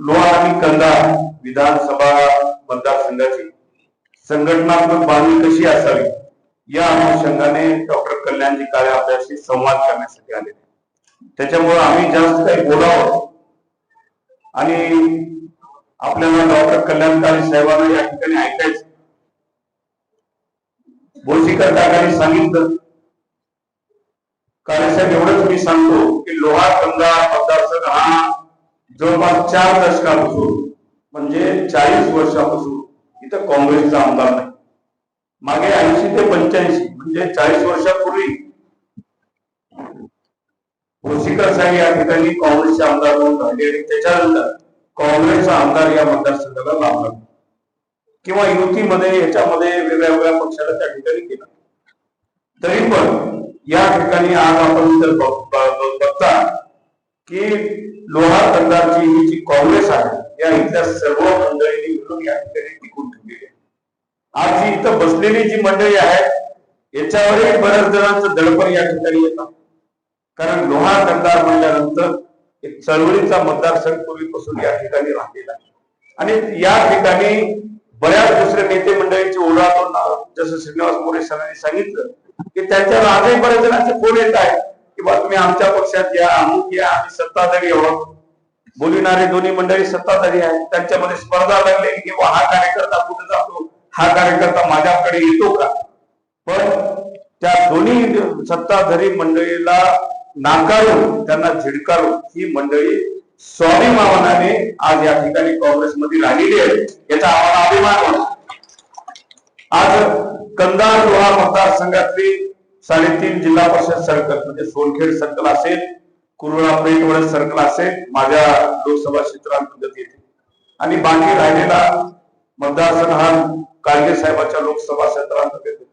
लोहा आणि कंधार विधानसभा मतदारसंघाची संघटनात्मक बांधणी कशी असावी? या अनुषंगाने डॉक्टर कल्याणजी काळे आपल्याशी संवाद करण्यासाठी आले. त्याच्यामुळे आम्ही जास्त काही बोलावं आणि आपल्याला डॉक्टर कल्याण काळे साहेबांना या ठिकाणी ऐकायचं. भोसीकर काकाने सांगितलं. काळे साहेब एवढंच मी सांगतो की लोहा कंदा मतदारसंघ हा जवळपास चार दशकापासून म्हणजे चाळीस वर्षापासून इथं काँग्रेसचा आमदार नाही. मागे ऐंशी ते पंच्याऐंशी म्हणजे चाळीस वर्षापूर्वी भोसीकर साहेब या ठिकाणी काँग्रेसचे आमदार म्हणून राहिले आणि त्याच्यानंतर काँग्रेसचा आमदार या मतदारसंघाला लाभला. किंवा युतीमध्ये याच्यामध्ये वेगळ्या वेगळ्या पक्षाला त्या ठिकाणी केला तरी पण या ठिकाणी आज आपण जर बघता की लोहार कंदारची ही जी काँग्रेस आहे या इथल्या सर्व मंडळींनी मिळून या ठिकाणी टिकून ठेवलेली आहे. आज जी इथं बसलेली जी मंडळी आहेत याच्यावरही बऱ्याच जणांचं दडपण या ठिकाणी येतात कारण लोहार कंदार म्हणल्यानंतर एक चळवळीचा मतदारसंघ पूर्वीपासून या ठिकाणी राहिलेला आहे. आणि या ठिकाणी बऱ्याच दुसऱ्या नेते मंडळींची ओढा जसं श्रीनिवास मोरे सरांनी सांगितलं की त्यांच्यावर आजही बऱ्याच जणांचे फोन येत आहेत. किंवा तुम्ही आमच्या पक्षात या अमुक या आम्ही सत्ताधारी आहोत. बोलणारे दोन्ही मंडळी सत्ताधारी आहेत. त्यांच्यामध्ये स्पर्धा लागली किंवा हा कार्यकर्ता कुठे जातो हा कार्यकर्ता माझ्याकडे येतो का? पण त्या दोन्ही सत्ताधारी मंडळीला नाकारून त्यांना झिडकारून ही मंडळी स्वाभिमानाने आज या ठिकाणी काँग्रेसमध्ये राहिलेली आहे. याचा आम्हाला अभिमान वाटतो आज कंदार लोहा मतदारसंघातली साडेतीन जिल्हा परिषद सर्कल म्हणजे सोनखेड सर्कल असेल कुरुळा पेठवड सर्कल असेल माझ्या लोकसभा क्षेत्रांतर्गत येते. आणि बाकी राहिलेला मतदारसंघ हा काळगे साहेबांच्या लोकसभा क्षेत्रांतर्गत येतो.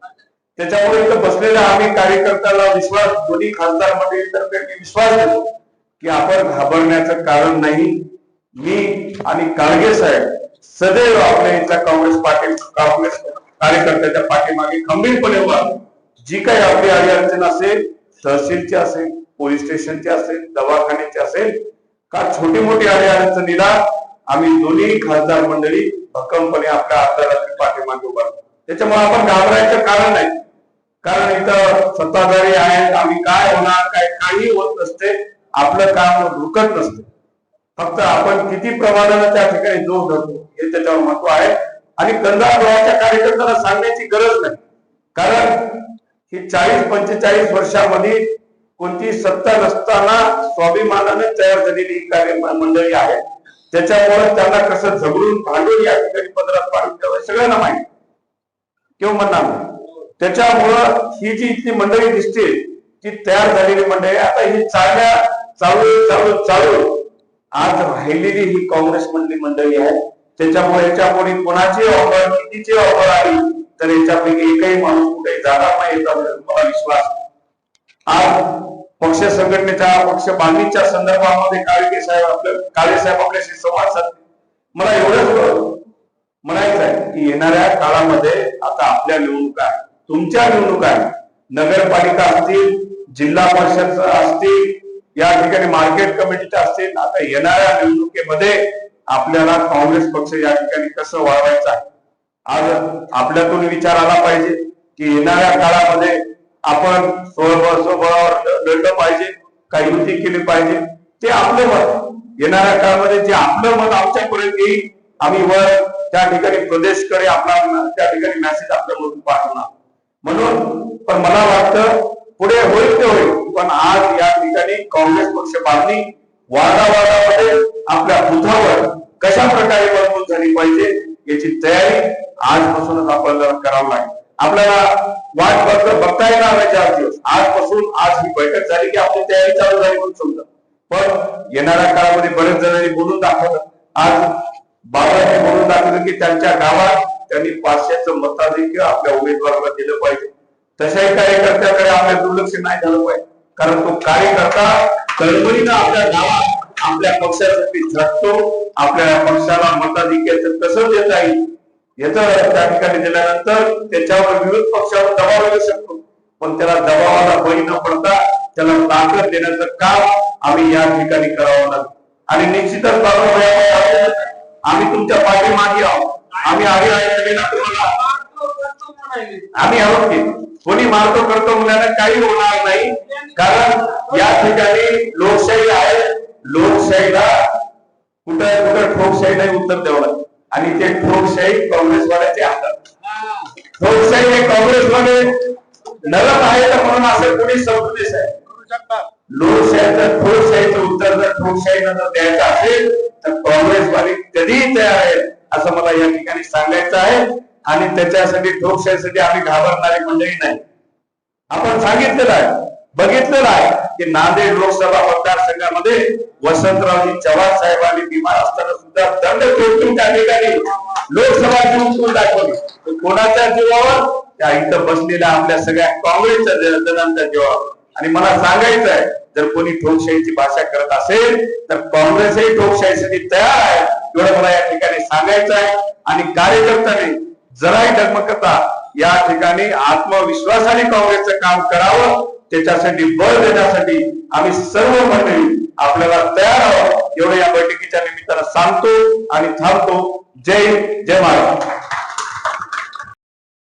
त्याच्यामुळे इथं बसलेल्या आम्ही कार्यकर्त्याला विश्वास दोन्ही खासदार मंडळीतर्फे मी विश्वास देतो की आपण घाबरण्याचं कारण नाही. मी आणि काळगे साहेब सदैव आपल्या इथल्या काँग्रेस पार्टी काँग्रेस कार्यकर्त्याच्या पाठीमागे खंबीरपणे उभा जी काही आपली अडी अडचण असेल तहसीलची असेल पोलीस स्टेशनची असेल दवाखान्याची असेल का छोटी मोठी अडी अडचणीला आम्ही दोन्ही खासदार मंडळी भक्कमपणे आपल्या आमदाराच्या पाठीमागे उभा त्याच्यामुळे आपण घाबरायचं कारण नाही. कारण इथं सत्ताधारी आहेत आम्ही काय होणार काय काही होत नसते आपलं काम रुकत नसते. फक्त आपण किती प्रमाणानं त्या ठिकाणी जोर धरतो हे त्याच्यावर महत्त्व आहे. आणि कंधार गावाच्या कार्यकर्त्यांना सांगण्याची गरज नाही. कारण ही चाळीस पंचेचाळीस वर्षामध्ये कोणती सत्ता नसताना स्वाभिमानाने तयार झालेली ही कार्य मंडळी आहे त्याच्यामुळे त्यांना कसं झगडून भांडून या ठिकाणी पदरात पाडून ठेवायचं सगळ्यांना माहिती किंवा म्हणणार त्याच्यामुळं ही जी इथली मंडळी दिसते ती तयार झालेली मंडळी आता ही चालल्या चालू चालू चालू. आज राहिलेली ही काँग्रेस मधली मंडळी आहे. त्याच्यामुळे याच्यापुढे कोणाची ऑफर कितीची ऑफर आली तर याच्यापैकी एकही माणूस कुठे जाणार नाही मला विश्वास आज पक्ष संघटनेच्या पक्ष बांधणीच्या संदर्भामध्ये काळके साहेब आपल्या काळे साहेब आपल्याशी संवाद साधले. मला एवढंच म्हणायचं आहे की येणाऱ्या काळामध्ये आता आपल्या निवडणुका आहेत. तुमच्या निवडणुका आहेत. नगरपालिका असतील जिल्हा परिषद असतील या ठिकाणी मार्केट कमिटीच्या असतील. आता येणाऱ्या निवडणुकीमध्ये आपल्याला काँग्रेस पक्ष या ठिकाणी कसं वाढवायचं आहे? आज आपल्यातून विचार आला पाहिजे. की येणाऱ्या काळामध्ये आपण स्वबळावर लढलं पाहिजे काही युती केली पाहिजे. ते आपलं मत. येणाऱ्या काळामध्ये जे आपलं मत आमच्यापर्यंत येईल आम्ही वर त्या ठिकाणी प्रदेशकडे आपला त्या ठिकाणी मेसेज आपल्यामधून पाठवणार. म्हणून पण मला वाटतं पुढे होईल ते होईल. पण आज या ठिकाणी काँग्रेस पक्ष बांधणी वादावादामध्ये आपल्या बुथावर कशा प्रकारे मजबूत झाली पाहिजे याची तयारी आजपासूनच आपल्याला करावं लागेल. आपल्याला वाट बघता बघता येणार नाही चार दिवस आजपासून आज ही बैठक झाली की आपली तयारी चालू झाली म्हणून समजा. पण येणाऱ्या काळामध्ये बरेच जणांनी बोलून दाखवलं. आज बाबांनी बोलून दाखवलं की त्यांच्या गावात त्यांनी पाचशेचं मताधिक्य आपल्या उमेदवाराला दिलं पाहिजे. तशाही कार्यकर्त्याकडे आपल्या दुर्लक्ष नाही झालं पाहिजे. कारण तो कार्यकर्ता तळमळीनं आपल्या गावात आपल्या पक्षासाठी झटतो आपल्या पक्षाला मताधिक्याचं कसं देता येईल? याचं त्या ठिकाणी दिल्यानंतर त्याच्यावर विरोध पक्षावर दबाव येऊ शकतो. पण त्याला दबावाला बळी न पडता त्याला ताकद देण्याचं काम आम्ही या ठिकाणी करावं लागेल. आणि निश्चितच आम्ही तुमच्या पाठीमागे आहोत. आम्ही आधी आहे तुम्हाला आम्ही आहोत की? कोणी मारतो करतो मुलांना काही होणार नाही. कारण या ठिकाणी लोकशाही आहे. लोकशाहीला कुठं कुठं ठोकशाही नाही उत्तर द्यावं लागतं आणि ते ठोकशाही काँग्रेसवाल्याचे हातात ठोकशाही हे काँग्रेसमध्ये नरम आहे तर म्हणून असं कोणी संप्रदेश आहे लोकशाहीचं ठोकशाहीचं उत्तर जर ठोकशाहीनं जर द्यायचं असेल तर काँग्रेसवाले कधीही तयार आहेत असं मला या ठिकाणी सांगायचं आहे. आणि त्याच्यासाठी ठोकशाहीसाठी आम्ही घाबरणारी मंडळी नाही. आपण सांगितलेलं आहे बघितलेलं आहे की नांदेड लोकसभा मतदारसंघामध्ये वसंतरावजी चव्हाण साहेबांनी बिमार असताना सुद्धा दंड तोडून त्या ठिकाणी लोकसभा जिंकून दाखवली. कोणाच्या जीवावर? त्या इथं बसलेल्या आपल्या सगळ्या काँग्रेसच्या जन- जणांच्या जीवावर. आणि मला सांगायचं आहे जर कोणी ठोकशाहीची भाषा करत असेल तर काँग्रेसही ठोकशाहीसाठी तयार आहे एवढं मला या ठिकाणी सांगायचं आहे. आणि कार्यकर्त्यांनी जराही डगमगता या ठिकाणी आत्मविश्वासाने काँग्रेसचं काम करावं त्याच्यासाठी बळ देण्यासाठी आम्ही सर्व मंडळी आपल्याला तयार आहोत. एवढं या बैठकीच्या निमित्तानं सांगतो आणि थांबतो. जय जय महाराज